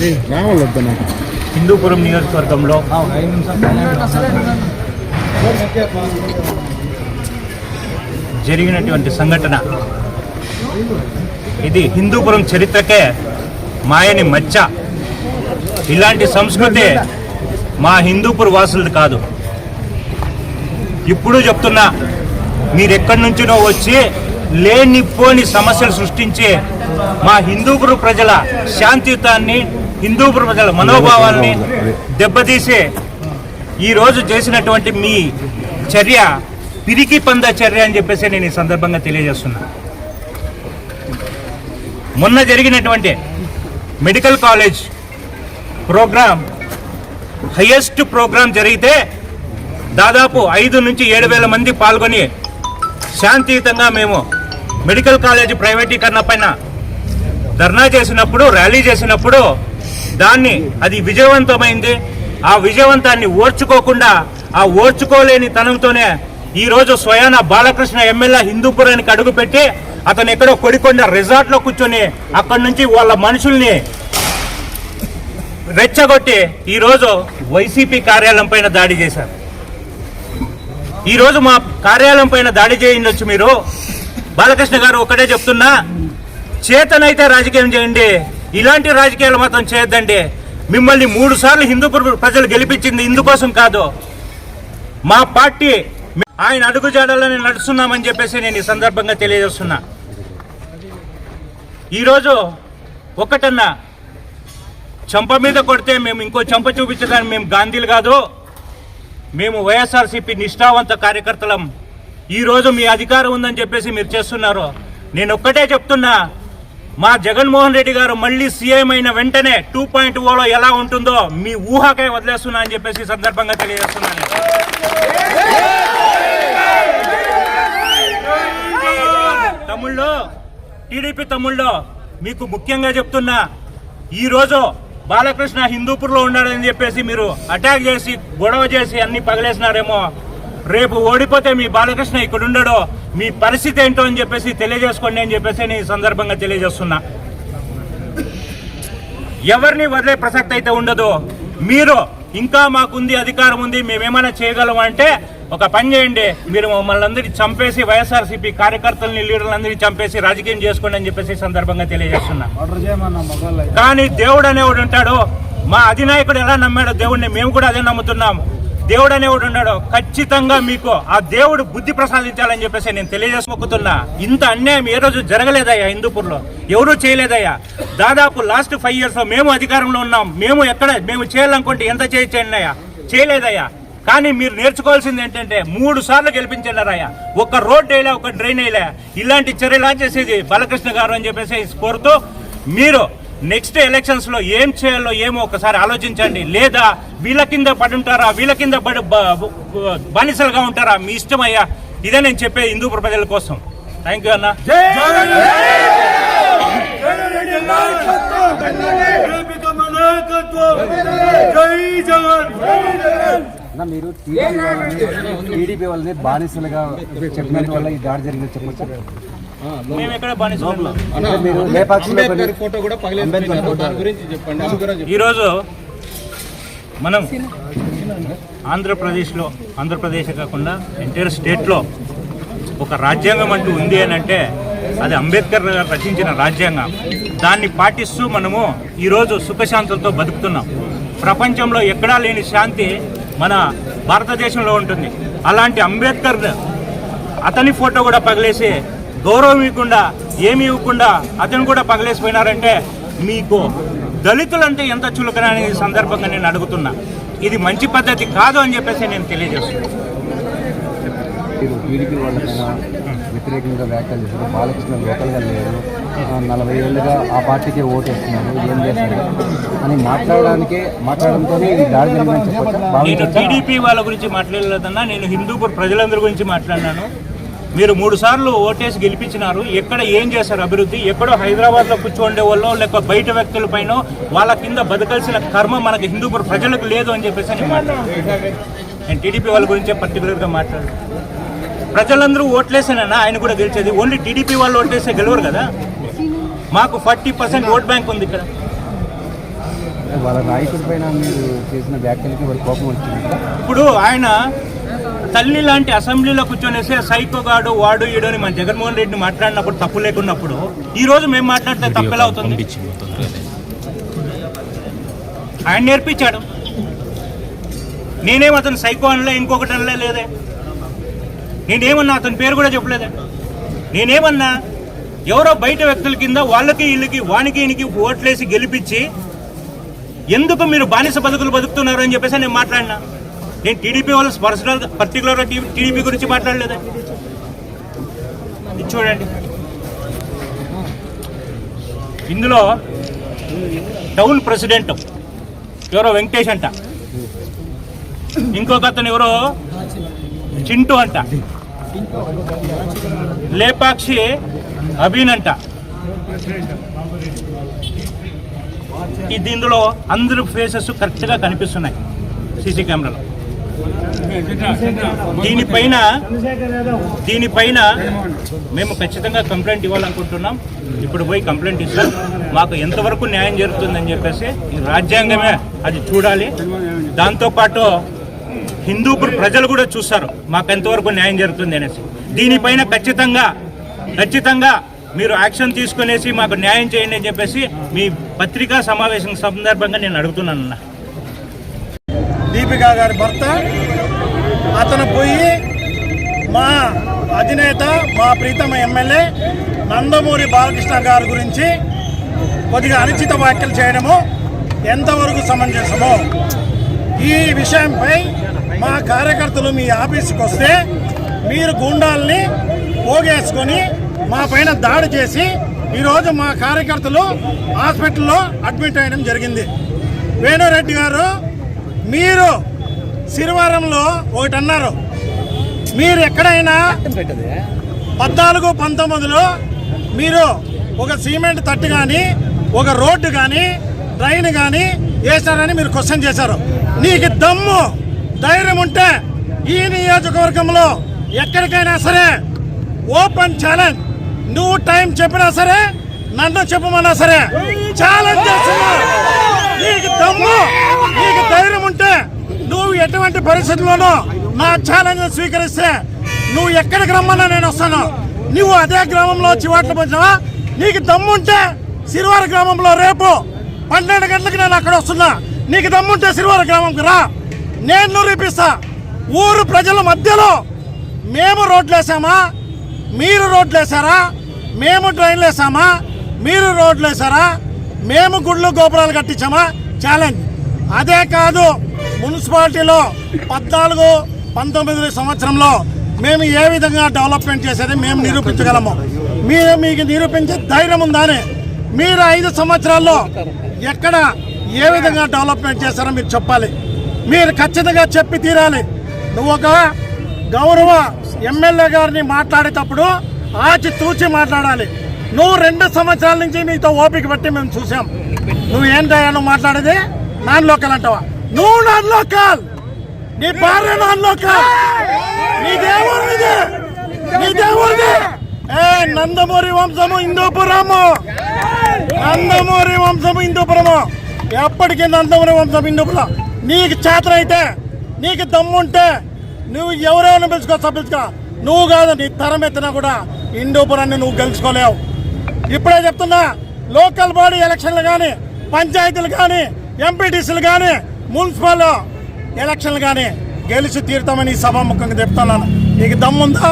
రావాలొద్దనా హిందూపురం నియోజకవర్గంలో జరిగినటువంటి సంఘటన. ఇది హిందూపురం చరిత్రకే మాయని మచ్చ. ఇలాంటి సంస్కృతి మా హిందూపుర వాసులది కాదు. ఇప్పుడు చెప్తున్నా మీరెక్కడి నుంచినో వచ్చి లేనిపోని సమస్యలు సృష్టించి మా హిందూపురు ప్రజల శాంతియుతాన్ని హిందూ ప్రజల మనోభావాల్ని దెబ్బతీసే ఈరోజు చేసినటువంటి మీ చర్య పిరికి పంద చర్య అని చెప్పేసి నేను ఈ సందర్భంగా తెలియజేస్తున్నా. మొన్న జరిగినటువంటి medical college program highest program జరిగితే దాదాపు ఐదు నుంచి ఏడు వేల మంది పాల్గొని శాంతియుతంగా మేము మెడికల్ కాలేజ్ ప్రైవేటీకరణ పైన ధర్నా చేసినప్పుడు ర్యాలీ చేసినప్పుడు దాన్ని అది విజయవంతమైంది. ఆ విజయవంతాన్ని ఓర్చుకోకుండా ఆ ఓర్చుకోలేని తనంతోనే ఈరోజు స్వయాన బాలకృష్ణ ఎమ్మెల్యే హిందూపురానికి అడుగుపెట్టి అతను ఎక్కడో కొడికొండ రిజార్ట్లో కూర్చొని అక్కడి నుంచి వాళ్ళ మనుషుల్ని రెచ్చగొట్టి ఈరోజు వైసీపీ కార్యాలయం పైన దాడి చేశారు. ఈరోజు మా కార్యాలయం పైన దాడి చేయండొచ్చు మీరు. బాలకృష్ణ గారు ఒకటే చెప్తున్నా చేతనైతే రాజకీయం చేయండి ఇలాంటి రాజకీయాలు మాత్రం చేయొద్దండి. మిమ్మల్ని మూడు సార్లు హిందూపుర ప్రజలు గెలిపించింది ఇందుకోసం కాదు. మా పార్టీ ఆయన అడుగుజాడలని నడుస్తున్నామని చెప్పేసి నేను ఈ సందర్భంగా తెలియజేస్తున్నా. ఈరోజు ఒకటన్నా చంప మీద కొడితే మేము ఇంకో చంప చూపించడానికి మేము గాంధీలు కాదు. మేము వైఎస్ఆర్సీపీ నిష్ఠావంత కార్యకర్తలం. ఈరోజు మీ అధికారం ఉందని చెప్పేసి మీరు చేస్తున్నారు. నేను ఒక్కటే చెప్తున్నా మా జగన్మోహన్ రెడ్డి గారు మళ్ళీ సీఎం అయిన వెంటనే టూ పాయింట్ ఓలో ఎలా ఉంటుందో మీ ఊహకే వదిలేస్తున్నా అని చెప్పేసి సందర్భంగా తెలియజేస్తున్నాను. తమ్ముళ్ళు టీడీపీ తమ్ముళ్ళు మీకు ముఖ్యంగా చెప్తున్నా ఈరోజు బాలకృష్ణ హిందూపూర్లో ఉన్నాడని చెప్పేసి మీరు అటాక్ చేసి గొడవ చేసి అన్ని పగలేసినారేమో రేపు ఓడిపోతే మీ బాలకృష్ణ ఇక్కడ ఉండడో మీ పరిస్థితి ఏంటో అని చెప్పేసి తెలియజేసుకోండి అని చెప్పేసి నేను సందర్భంగా తెలియజేస్తున్నా. ఎవరిని వదిలే ప్రసక్తి అయితే ఉండదు. మీరు ఇంకా మాకుంది అధికారం ఉంది మేమేమైనా చేయగలం అంటే ఒక పని చేయండి. మీరు మమ్మల్ని అందరినీ చంపేసి వైఎస్ఆర్సీపీ కార్యకర్తలని లీడర్లందరినీ చంపేసి రాజకీయం చేసుకోండి అని చెప్పేసి సందర్భంగా తెలియజేస్తున్నా. కానీ దేవుడు అనేవాడు ఉంటాడు. మా అధినాయకుడు ఎలా నమ్మాడో దేవుడిని మేము కూడా అదే నమ్ముతున్నాం. దేవుడు అనేవాడు ఉన్నాడు. ఖచ్చితంగా మీకు ఆ దేవుడు బుద్ధి ప్రసాదించాలని చెప్పేసి నేను తెలియజేసుకుతున్నా ఇంత అన్యాయం ఏ రోజు జరగలేదయ్యా హిందూపూర్లో? ఎవరూ చేయలేదయ్యా. దాదాపు లాస్ట్ ఫైవ్ ఇయర్స్లో మేము అధికారంలో ఉన్నాం. మేము ఎక్కడ మేము చేయాలనుకుంటే ఎంత చేయొచ్చండి అయ్యా చేయలేదయ్యా. కానీ మీరు నేర్చుకోవాల్సింది ఏంటంటే మూడు సార్లు గెలిపించారయ్యా ఒక రోడ్ వేయలే ఒక డ్రైన్ వేయలే. ఇలాంటి చర్యలా చేసేది బాలకృష్ణ గారు అని చెప్పేసి కోరుతూ మీరు నెక్స్ట్ ఎలక్షన్స్లో ఏం చేయాలో ఏమో ఒకసారి ఆలోచించండి. లేదా వీళ్ళ కింద పడి ఉంటారా? వీళ్ళ కింద పడి బానిసలుగా ఉంటారా? మీ ఇష్టం అయ్యా ఇదే నేను చెప్పే హిందూ ప్రజల కోసం. థ్యాంక్ యూ అన్న. అన్న మీరు టీడీపీ వాళ్ళని బానిసలుగా చెప్పినందు వల్ల ఈ దాడి జరిగింది చెప్పొచ్చు. మేము ఎక్కడ ఫోటో కూడా గురించి చెప్పండి. ఈరోజు మనం ఆంధ్రప్రదేశ్లో ఆంధ్రప్రదేశ్ కాకుండా ఎంటైర్ స్టేట్లో ఒక రాజ్యాంగం అంటూ ఉంది అని అంటే అది అంబేద్కర్ గారు రచించిన రాజ్యాంగం. దాన్ని పాటిస్తూ మనము ఈరోజు సుఖశాంతులతో బతుకుతున్నాం. ప్రపంచంలో ఎక్కడా లేని శాంతి మన భారతదేశంలో ఉంటుంది. అలాంటి అంబేద్కర్ అతని ఫోటో కూడా పగిలేసి గౌరవం ఇవ్వకుండా ఏమి ఇవ్వకుండా అతను కూడా పగిలేసిపోయినారంటే మీకు దళితులంటే ఎంత చులకన అనే సందర్భంగా నేను అడుగుతున్నా. ఇది మంచి పద్ధతి కాదు అని చెప్పేసి నేను తెలియజేస్తున్నాను. మీరు టీడీపీ వాళ్ళకైనా వ్యతిరేకంగా వ్యాఖ్యలు చేశారు. బాలకృష్ణ లోకల్గా లేరు. నలభై ఏళ్ళుగా ఆ పార్టీకే ఓటు వేస్తున్నారు ఏం చేస్తారు అని మాట్లాడడానికే మాట్లాడడంతోనే ఈ దాడి జరిగిందని చెప్పొచ్చు? టీడీపీ వాళ్ళ గురించి మాట్లాడలేదన్నా నేను హిందూపూర్ ప్రజలందరి గురించి మాట్లాడినాను. మీరు మూడు సార్లు ఓటేసి గెలిపించినారు. ఎక్కడ ఏం చేశారు అభివృద్ధి? ఎక్కడో హైదరాబాద్లో కూర్చోండే వాళ్ళు లేక బయట వ్యక్తుల పైన వాళ్ళ కింద బతకాల్సిన కర్మ మనకు హిందూపూర్ ప్రజలకు లేదు అని చెప్పేసి నేను టీడీపీ వాళ్ళ గురించే పర్టికులర్గా మాట్లాడు ప్రజలందరూ ఓట్లేసానన్నా ఆయన కూడా గెలిచేది. ఓన్లీ టీడీపీ వాళ్ళు ఓట్లేస్తే గెలవరు కదా? మాకు ఫార్టీ పర్సెంట్ ఓట్ బ్యాంక్ ఉంది ఇక్కడ. వాళ్ళ నాయకుడి పైన మీరు చేసిన వ్యాఖ్యలకి కోపం వచ్చింది. ఇప్పుడు ఆయన తల్లి లాంటి అసెంబ్లీలో కూర్చొనేసి సైకోగాడు వాడు ఈడు అని మన జగన్మోహన్ రెడ్డిని మాట్లాడినప్పుడు తప్పు లేకున్నప్పుడు ఈ రోజు మేము మాట్లాడితే తప్పు ఎలా అవుతుంది? ఆయన నేర్పించాడు. నేనేం అతను సైకో అనలే ఇంకొకటి అనలే లేదే? నేనేమన్నా అతని పేరు కూడా చెప్పలేదే? నేనేమన్నా ఎవరో బయట వ్యక్తుల కింద వాళ్ళకి వీళ్ళకి వానికి ఈయనకి ఓట్లేసి గెలిపించి ఎందుకు మీరు బానిస బతుకులు బతుకుతున్నారు అని చెప్పేసి నేను మాట్లాడినా? నేను టీడీపీ వాళ్ళు పర్సనల్ పర్టికులర్ టీడీపీ గురించి మాట్లాడలేదే? ఇది చూడండి ఇందులో టౌన్ ప్రెసిడెంట్ ఎవరో వెంకటేష్ అంట. ఇంకొక అతను ఎవరో చింటూ అంట. లేపాక్షి అభిన్ అంట. ఇది ఇందులో అందరు ఫేసెస్ కరెక్ట్గా కనిపిస్తున్నాయి. సీసీ కెమెరాలో. దీనిపైన దీనిపైన మేము ఖచ్చితంగా కంప్లైంట్ ఇవ్వాలనుకుంటున్నాం. ఇప్పుడు పోయి కంప్లైంట్ ఇస్తాం. మాకు ఎంతవరకు న్యాయం జరుగుతుందని చెప్పేసి రాజ్యాంగమే అది చూడాలి. దాంతోపాటు హిందూ ప్రజలు కూడా చూస్తారు మాకు ఎంతవరకు న్యాయం జరుగుతుంది అనేసి. దీనిపైన ఖచ్చితంగా ఖచ్చితంగా మీరు యాక్షన్ తీసుకునేసి మాకు న్యాయం చేయండి అని చెప్పేసి మీ పత్రికా సమావేశం సందర్భంగా నేను అడుగుతున్నాను అన్న దీపికా గారి భర్త. అతను పోయి మా అధినేత మా ప్రీతమ ఎమ్మెల్యే నందమూరి బాలకృష్ణ గారి గురించి కొద్దిగా అనుచిత వ్యాఖ్యలు చేయడము ఎంతవరకు సమంజసమో. ఈ విషయంపై మా కార్యకర్తలు మీ ఆఫీస్కి వస్తే మీరు గుండాల్ని పోగేసుకొని మా పైన దాడి చేసి ఈరోజు మా కార్యకర్తలు హాస్పిటల్లో అడ్మిట్ అయ్యడం జరిగింది. వేణురెడ్డి గారు మీరు సిరివారంలో ఒకటి అన్నారు మీరు ఎక్కడైనా పద్నాలుగు పంతొమ్మిదిలో మీరు ఒక సిమెంట్ తట్టు కానీ ఒక రోడ్డు కానీ ట్రైన్ కానీ వేశారని మీరు క్వశ్చన్ చేశారు. నీకు దమ్ము ధైర్యం ఉంటే ఈ నియోజకవర్గంలో ఎక్కడికైనా సరే ఓపెన్ ఛాలెంజ్. నువ్వు టైం చెప్పినా సరే నన్ను చెప్పమన్నా సరే ఛాలెంజ్ చేస్తున్నా నీకు దమ్ము నీకు ధైర్యం ఉంటే నువ్వు ఎటువంటి పరిస్థితుల్లోనూ నా ఛాలెంజ్ స్వీకరిస్తే నువ్వు ఎక్కడికి రమ్మన్నా నేను వస్తాను. నువ్వు అదే గ్రామంలో చివాట్లు పంచావా నీకు దమ్ముంటే సిరివారి గ్రామంలో రేపు పన్నెండు గంటలకు నేను అక్కడ వస్తున్నా. నీకు దమ్ముంటే సిరివారి గ్రామంకి రా. నేను నిరూపిస్తా. ఊరు ప్రజల మధ్యలో మేము రోడ్లు వేసామా? మీరు రోడ్లు వేసారా? మేము ట్రైన్లు వేసామా? మీరు రోడ్లు వేసారా? మేము గుళ్ళు గోపురాలు కట్టించామా? ఛాలెంజ్. అదే కాదు మున్సిపాలిటీలో పద్నాలుగు పంతొమ్మిది సంవత్సరంలో మేము ఏ విధంగా డెవలప్మెంట్ చేసేది మేము నిరూపించగలము. మీరు మీకు నిరూపించే ధైర్యం ఉందని. మీరు ఐదు సంవత్సరాల్లో ఎక్కడ ఏ విధంగా డెవలప్మెంట్ చేశారో మీరు చెప్పాలి. మీరు ఖచ్చితంగా చెప్పి తీరాలి. నువ్వు ఒక గౌరవ ఎమ్మెల్యే గారిని మాట్లాడేటప్పుడు ఆచి తూచి మాట్లాడాలి. నువ్వు రెండు సంవత్సరాల నుంచి నీతో ఓపిక బట్టి మేము చూసాం నువ్వు ఏంటయ్యా నువ్వు మాట్లాడేది? నాన్ లోకల్ అంటావా? నువ్వు నాన్ లోకల్! నీ భార్య నాన్ లోకల్! నీ దేవుడిది! నీ దేవుడిది! ఏ నందమూరి వంశము హిందూపురము! నందమూరి వంశము హిందూపురము! ఎప్పటికీ నందమూరి వంశం హిందూపురం. నీకు చేతనైతే నీకు దమ్ముంటే నువ్వు ఎవరెవరిని పిలుచుకో పిలుచుకో. నువ్వు కాదు నీ తరం ఎత్తినా కూడా హిందూపురాన్ని నువ్వు గెలుచుకోలేవు. ఇప్పుడే చెప్తున్నా లోకల్ బాడీ ఎలక్షన్లు కానీ పంచాయతీలు కానీ ఎంపీటీసీలు కానీ మున్సిపల్ ఎలక్షన్లు కానీ గెలిచి తీరుతామని సభాముఖంగా చెప్తున్నాను. నీకు దమ్ముందా?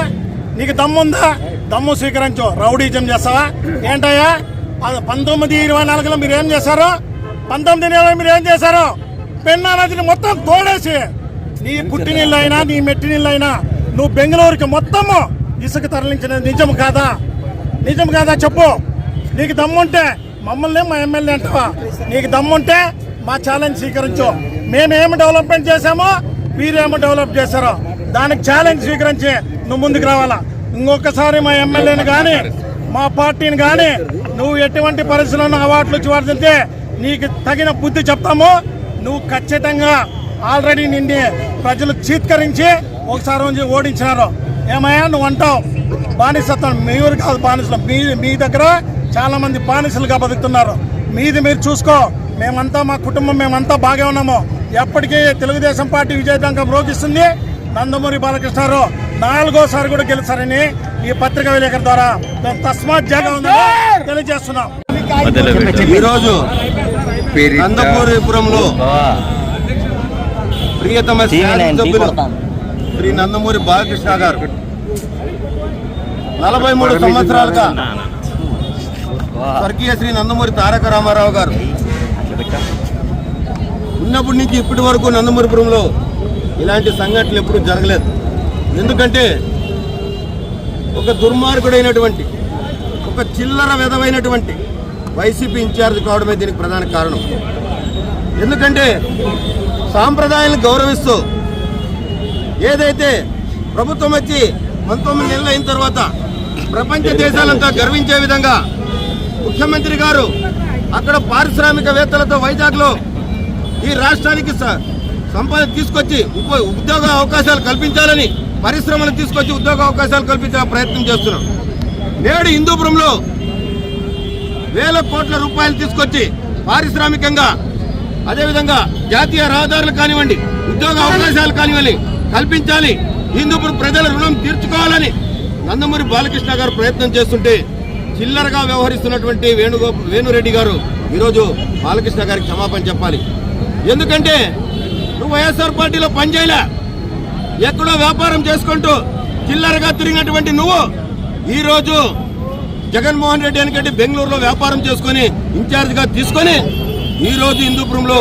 నీకు దమ్ముందా? దమ్ము స్వీకరించు. రౌడీజం చేస్తావా? ఏంటయ్యా? అది పంతొమ్మిది ఇరవై నాలుగులో మీరు ఏం చేశారు? పంతొమ్మిది ఇరవై మీరు ఏం చేశారు? పెన్నా నదిని మొత్తం తోడేసి నీ పుట్టి అయినా నీ మెట్టి అయినా నువ్వు బెంగళూరుకి మొత్తము ఇసుక తరలించిన నిజం కాదా? నిజం కాదా చెప్పు. నీకు దమ్ముంటే మమ్మల్ని మా ఎమ్మెల్యే అంటావా? నీకు దమ్ముంటే మా ఛాలెంజ్ స్వీకరించు. మేమేమి డెవలప్మెంట్ చేశామో మీరేమో డెవలప్ చేశారో. దానికి ఛాలెంజ్ స్వీకరించి నువ్వు ముందుకు రావాలా? ఇంకొకసారి మా ఎమ్మెల్యేని కానీ మా పార్టీని కానీ నువ్వు ఎటువంటి పరిస్థితుల్లో అవార్డులు చివరితే నీకు తగిన బుద్ధి చెప్తాము. నువ్వు ఖచ్చితంగా ఆల్రెడీ నిన్ను ప్రజలు చీత్కరించి ఒకసారి ఓడించినారు. ఏమయ్యా నువ్వు అంటావు? బానిసత్వం మీరు కాదు బానిసలు మీ మీ దగ్గర చాలా మంది బానిసలుగా బతుకుతున్నారు. మీది మీరు చూసుకో. మేమంతా మా కుటుంబం మేమంతా బాగా ఉన్నాము. ఎప్పటికీ తెలుగుదేశం పార్టీ విజయదంకం రోగిస్తుంది నందమూరి బాలకృష్ణారావు నాలుగోసారి కూడా గెలుస్తారని ఈ పత్రికా విలేకరు ద్వారా మేము తస్మాత్ జాగా ఉందని తెలియజేస్తున్నాం. ఈరోజు నందమూరిపురంలో ప్రియతమ శ్రీ నందమూరి బాలకృష్ణ గారు నలభై మూడు సంవత్సరాలుగా స్వర్గీయ శ్రీ నందమూరి తారక రామారావు గారు. ఉన్నప్పటి నుంచి ఇప్పటి వరకు నందమూరిపురంలో ఇలాంటి సంఘటనలు ఎప్పుడూ జరగలేదు. ఎందుకంటే ఒక దుర్మార్గుడైనటువంటి ఒక చిల్లర విధమైనటువంటి వైసీపీ ఇన్ఛార్జ్ కావడమే దీనికి ప్రధాన కారణం. ఎందుకంటే సాంప్రదాయాలను గౌరవిస్తూ ఏదైతే ప్రభుత్వం వచ్చి పంతొమ్మిది నెలలు అయిన తర్వాత ప్రపంచ దేశాలంతా గర్వించే విధంగా ముఖ్యమంత్రి గారు అక్కడ పారిశ్రామికవేత్తలతో వైజాగ్లో ఈ రాష్ట్రానికి సంపద తీసుకొచ్చి ఉప- ఉద్యోగ అవకాశాలు కల్పించాలని పరిశ్రమలు తీసుకొచ్చి ఉద్యోగ అవకాశాలు కల్పించే ప్రయత్నం చేస్తున్నాం. నేడు హిందూపురంలో వేల కోట్ల రూపాయలు తీసుకొచ్చి పారిశ్రామికంగా అదేవిధంగా జాతీయ రహదారులు కానివ్వండి ఉద్యోగ అవకాశాలు కానివ్వండి కల్పించాలి. హిందూపురం ప్రజల రుణం తీర్చుకోవాలని నందమూరి బాలకృష్ణ గారు ప్రయత్నం చేస్తుంటే చిల్లరగా వ్యవహరిస్తున్నటువంటి వేణుగో వేణురెడ్డి గారు ఈరోజు బాలకృష్ణ గారికి క్షమాపణ చెప్పాలి. ఎందుకంటే నువ్వు వైఎస్ఆర్ పార్టీలో పనిచేయలే ఎక్కడో వ్యాపారం చేసుకుంటూ చిల్లరగా తిరిగినటువంటి నువ్వు ఈరోజు జగన్మోహన్ రెడ్డి వెనకంటే బెంగళూరులో వ్యాపారం చేసుకుని ఇన్ఛార్జ్గా తీసుకొని ఈరోజు హిందూపురంలో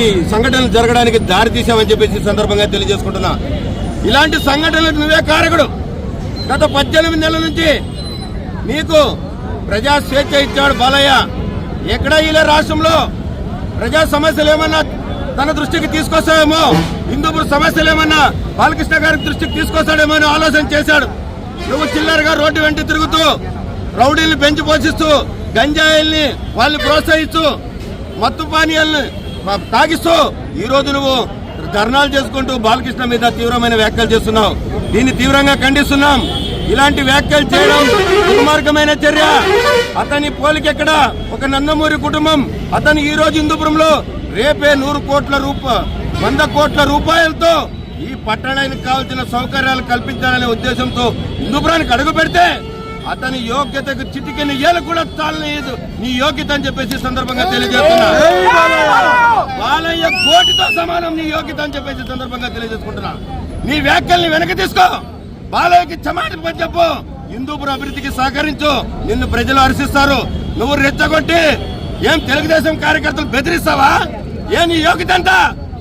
ఈ సంఘటనలు జరగడానికి దారి తీసామని చెప్పేసి ఈ సందర్భంగా తెలియజేసుకుంటున్నా. ఇలాంటి సంఘటనలకు నువ్వే కారకుడు. గత పద్దెనిమిది నెలల నుంచి నీకు ప్రజా స్వేచ్ఛ ఇచ్చాడు బాలయ్య. ఎక్కడ ఇలా రాష్ట్రంలో ప్రజా సమస్యలు ఏమన్నా తన దృష్టికి తీసుకొస్తాడేమో హిందూపురం సమస్యలు ఏమన్నా బాలకృష్ణ గారి దృష్టికి తీసుకొస్తాడేమో అని ఆలోచన చేశాడు. నువ్వు చిల్లరగా రోడ్డు వెంట తిరుగుతూ రౌడీల్ని పెంచి పోషిస్తూ గంజాయిల్ని వాళ్ళని ప్రోత్సహిస్తూ మత్తు పానీయాల్ని తాగిస్తూ ఈరోజు నువ్వు ధర్నాలు చేసుకుంటూ బాలకృష్ణ మీద తీవ్రమైన వ్యాఖ్యలు చేస్తున్నావు దీన్ని తీవ్రంగా ఖండిస్తున్నాం. ఇలాంటి వ్యాఖ్యలు చేయడం దుర్మార్గమైన చర్య. అతని పోలికెక్కడ ఒక నందమూరి కుటుంబం. అతను ఈ రోజు హిందూపురంలో రేపే నూరు కోట్ల రూప వంద కోట్ల రూపాయలతో ఈ పట్టణానికి కావాల్సిన సౌకర్యాలు కల్పించాలనే ఉద్దేశంతో హిందూపురానికి అడుగు పెడితే అతని యోగ్యతకు చిటికిన ఏలు కూడా చాలలేదు. నీ యోగ్యత అని చెప్పేసి సందర్భంగా తెలియజేస్తున్నా. బాలయ్య కోటితో సమానం నీ యోగ్యత అని చెప్పేసి సందర్భంగా తెలియజేసుకుంటున్నా. నీ వ్యాఖ్యల్ని వెనక్కి తీసుకో. బాలయ్యకి క్షమాపణ చెప్పు. హిందూపురం అభివృద్ధికి సహకరించు. నిన్ను ప్రజలు హర్షిస్తారు. నువ్వు రెచ్చగొట్టి ఏం తెలుగుదేశం కార్యకర్తలు బెదిరిస్తావా? ఏ నీ యోగ్యత అంట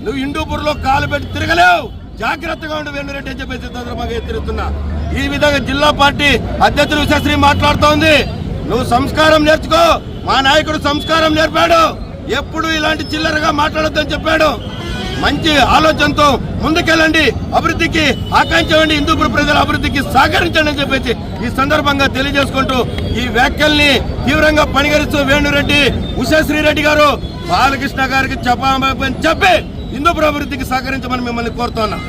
నువ్వు హిందూపూర్లో కాలు పెట్టి తిరగలేవు. జాగ్రత్తగా ఉండు వెన్నురెడ్డి అని చెప్పేసి సందర్భంగా హెచ్చరిస్తున్నా. ఈ విధంగా జిల్లా పార్టీ అధ్యక్షులు విశ్వశ్రీ మాట్లాడుతోంది. నువ్వు సంస్కారం నేర్చుకో. మా నాయకుడు సంస్కారం నేర్పాడు. ఎప్పుడు ఇలాంటి చిల్లరగా మాట్లాడొద్దని చెప్పాడు. మంచి ఆలోచనతో ముందుకెళ్ళండి. అభివృద్ధికి ఆకాంక్షండి హిందూపుర ప్రజల అభివృద్ధికి సహకరించండి అని చెప్పేసి ఈ సందర్భంగా తెలియజేసుకుంటూ ఈ వ్యాఖ్యల్ని తీవ్రంగా పనిగరిస్తూ వేణురెడ్డి ఉషాశ్రీరెడ్డి గారు బాలకృష్ణ గారికి చెప్పామని చెప్పి హిందూపుర అభివృద్ధికి సహకరించమని మిమ్మల్ని కోరుతున్నాం.